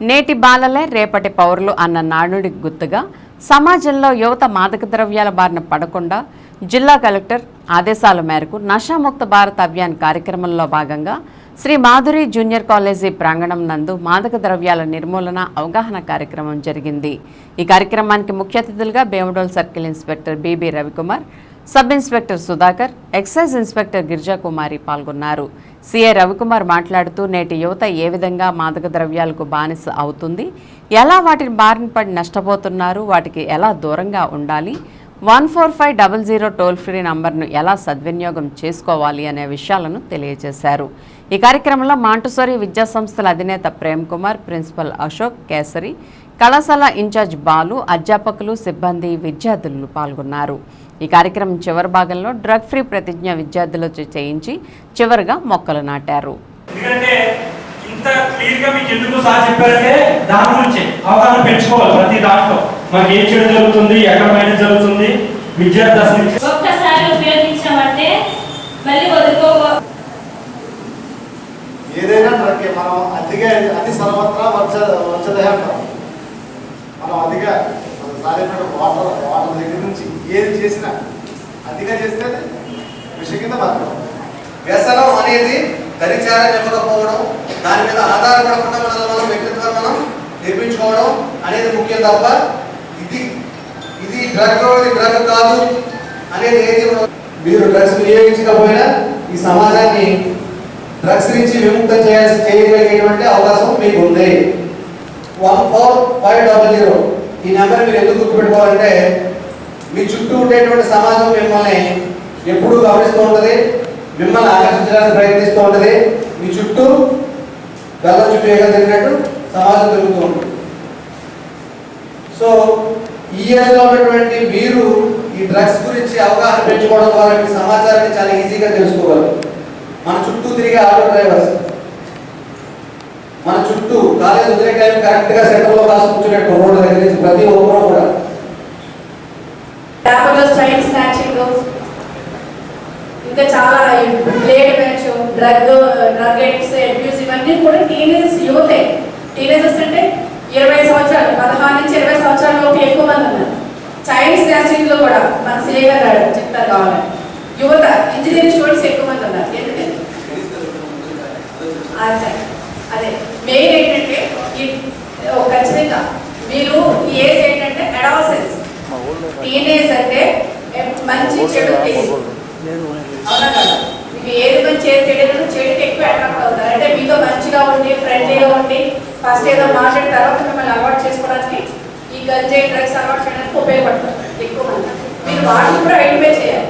నేటి బాలలే రేపటి పౌరులు అన్న నానుడి గుర్తుగా సమాజంలో యువత మాదక ద్రవ్యాల బారిన పడకుండా జిల్లా కలెక్టర్ ఆదేశాల మేరకు నషాముక్త భారత్ అభియాన్ కార్యక్రమంలో భాగంగా శ్రీ మాధురి జూనియర్ కాలేజీ ప్రాంగణం నందు మాదక ద్రవ్యాల నిర్మూలన అవగాహన కార్యక్రమం జరిగింది. ఈ కార్యక్రమానికి ముఖ్య అతిథులుగా Bemadol circle inspector BB Ravikumar sub inspector Sudhakar excise inspector Girijakumari పాల్గొన్నారు. సిఐ రవికుమార్ మాట్లాడుతూ నేటి యువత ఏ విధంగా మాదక ద్రవ్యాలకు బానిస అవుతుంది? ఎలా వాటిని బారిన పడి నష్టపోతున్నారు? వాటికి ఎలా దూరంగా ఉండాలి? One four five double zero toll free నంబర్ను ఎలా సద్వినియోగం చేసుకోవాలి అనే విషయాలను తెలియజేశారు. ఈ కార్యక్రమంలో మాంటసోరి విద్యా సంస్థల అధినేత ప్రేమ్ కుమార్ ప్రిన్సిపల్ అశోక్ కేసరి కళాశాల ఇన్ఛార్జ్ బాలు అధ్యాపకులు సిబ్బంది విద్యార్థులు పాల్గొన్నారు. ఈ కార్యక్రమం చివరి భాగంలో డ్రగ్ ఫ్రీ ప్రతిజ్ఞ విద్యార్థులతో చేయించి చివరిగా మొక్కలు నాటారు. ఎందుకంటే ఇంత క్లియర్గా మీకు ఎందుకు సార్ చెప్పారంటే దాని గురించి అవగాహన పెంచుకోవాలి ప్రతి దాంట్లో. మనకి ఏం చెడు జరుగుతుంది ఎక్కడ బయట జరుగుతుంది విద్యార్థి దశ నుంచి ఒక్కసారి ఉపయోగించామంటే మళ్ళీ వదులుకో ఏదైనా ట్రక్కే మనం అతిగా అతి సర్వత్రా వచ్చ వచ్చదే అంటాం మనం అతిగా సాలినట్టు వాటర్ వాటర్ దగ్గర నుంచి ఏది చేసినా అతిగా చేస్తే అది విష కింద మాత్రం వ్యసనం అనేది దరిచార నివ్వకపోవడం దాని మీద ఆధారపడకుండా మన మనం వ్యక్తిత్వం మనం నిర్మించుకోవడం అనేది ముఖ్యం తప్ప ఇది ఇది డ్రగ్ ఇది డ్రగ్ కాదు అనేది ఏది. మీరు డ్రగ్స్ వినియోగించకపోయినా ఈ సమాజాన్ని డ్రగ్స్ నుంచి విముక్తం చేయాల్సి చేయగలిగేటువంటి అవకాశం మీకు ఉంది one four five double zero ఈ నెంబర్ మీరు ఎందుకు గుర్తుపెట్టుకోవాలంటే మీ చుట్టూ ఉండేటువంటి సమాజం మిమ్మల్ని ఎప్పుడూ గమనిస్తూ ఉంటుంది మిమ్మల్ని ఆకర్షించడానికి ప్రయత్నిస్తూ ఉంటుంది మీ చుట్టూ బెల్లం చుట్టూ ఏగా తిరిగినట్టు సమాజం తిరుగుతూ ఉంటుంది. సో ఈ ఏజ్లో ఉన్నటువంటి మీరు ఈ డ్రగ్స్ గురించి అవగాహన పెంచుకోవడం ద్వారా మీ సమాచారాన్ని చాలా ఈజీగా తెలుసుకోగలరు. మన చుట్టూ తిరిగే ఆటో డ్రైవర్స్ మన చుట్టూ కాలేజ్ వదిలే టైం కరెక్ట్గా సెంటర్లో కాసు కూర్చున్నట్టు రోడ్డు దగ్గర నుంచి ప్రతి ఒక్కరూ కూడా. ఇంకా చాలా plate match drug drug addicts abuse ఇవన్నీ కూడా టీనేజర్స్ యువతే టీనేజర్స్ అంటే ఇరవై సంవత్సరాలు పదహారు నుంచి ఇరవై సంవత్సరాల లోపు ఎక్కువ మంది ఉన్నారు. చైన్ స్నాచింగ్లో కూడా మన సిఏ గారు చెప్తారు కావాలి యువత ఇంజనీరింగ్ స్టూడెంట్స్ ఎక్కువ మంది ఉన్నారు. ఎందుకని? అదే మెయిన్ ఏంటంటే ఖచ్చితంగా మీరు ఈ ఏజ్ ఏంటంటే అడాలసెన్స్ టీనేజ్ అంటే మంచి చెడు ఏజ్ అవునా కదా? మీకు ఏది మంచి ఏది చెడు చెడుకి ఎక్కువ అట్రాక్ట్ అవుతారు. అంటే మీతో మంచిగా ఉండి ఫ్రెండ్లీగా ఉండి ఫస్ట్ ఏదో మాట్లాడిన తర్వాత మిమ్మల్ని అలవాటు చేసుకోవడానికి ఈ గంజాయి డ్రగ్స్ అలవాటు చేయడానికి ఉపయోగపడతారు. ఎక్కువ మంది. మీరు వాటిని కూడా ఐడెంటిఫై చేయాలి.